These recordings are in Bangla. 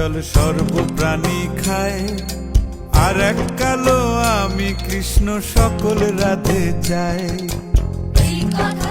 জল সর্বপ্রাণী খায়। আর এক কালো আমি কৃষ্ণ সকল রাতে চাই। কথা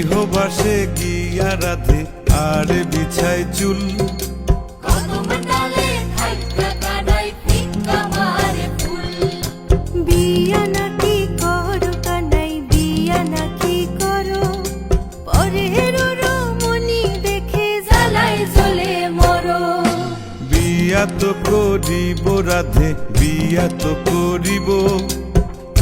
গৃহবাসে গিয়া রাধে আর বিছাই চুল। বিয়া তো করিব রাধে বিয়া তো করিব।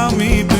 আমি